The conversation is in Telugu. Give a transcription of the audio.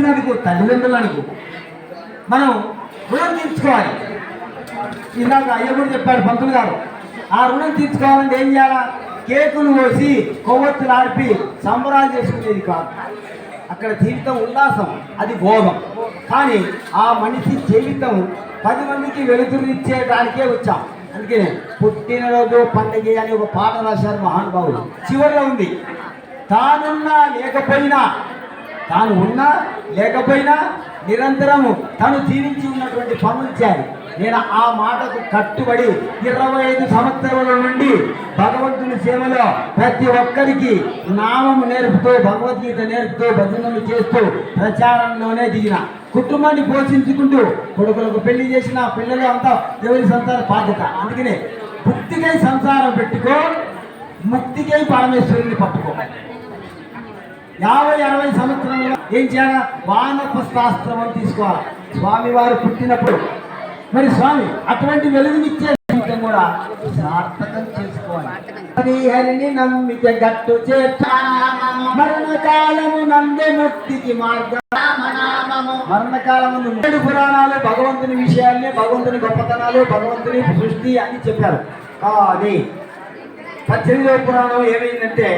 పుట్టినందుకు తల్లిదండ్రులకు మనం రుణం తీర్చుకోవాలి. ఇందాక అయ్య కూడా చెప్పాడు పంతులు గారు ఆ రుణం తీర్చుకోవాలంటే ఏం చేయాలా? కేకులు కోసి కొవ్వొత్తులు ఆర్పి సంబరాలు చేసుకునేది కాదు. అక్కడ జీవితం ఉల్లాసం అది భోగం. కానీ ఆ మనిషి జీవితం పది మందికి వెలుతురునిచ్చేదానికే వచ్చాం. అందుకే పుట్టినరోజు పండుగ అని ఒక పాట రాశారు మహానుభావులు చివరిలో ఉంది తానున్నా లేకపోయినా తాను ఉన్నా లేకపోయినా నిరంతరము తను జీవించి ఉన్నటువంటి పనులు చేయాలి. నేను ఆ మాటకు కట్టుబడి ఇరవై ఐదు సంవత్సరాల నుండి భగవంతుని సేవలో ప్రతి ఒక్కరికి నామము నేర్పుతూ భగవద్గీత నేర్పుతూ భజనలు చేస్తూ ప్రచారంలోనే దిగిన. కుటుంబాన్ని పోషించుకుంటూ కొడుకులకు పెళ్ళి చేసిన పిల్లలు అంతా ఎవరి సంసార బాధ్యత. అందుకనే భక్తికై సంసారం పెట్టుకో ముక్తికై పరమేశ్వరుని పట్టుకో. యాభై అరవై సంవత్సరంలో ఏం చేయాలా? వానప్రస్థాస్త్రం అని తీసుకోవాలి. స్వామి వారు పుట్టినప్పుడు. మరి స్వామి అటువంటి వెలుగునిచ్చే జీవితం కూడా సార్థకం చేసుకోవాలి. హరిని నమ్మిక గట్టు చేత మరణకాలము నందే ముక్తికి మార్గం. మరణకాలము ఏడు పురాణాలు భగవంతుని విషయాల్ని భగవంతుని గొప్పతనాలు భగవంతుని సృష్టి అని చెప్పారు. అది పద్దెనిమిదవ పురాణం ఏమైందంటే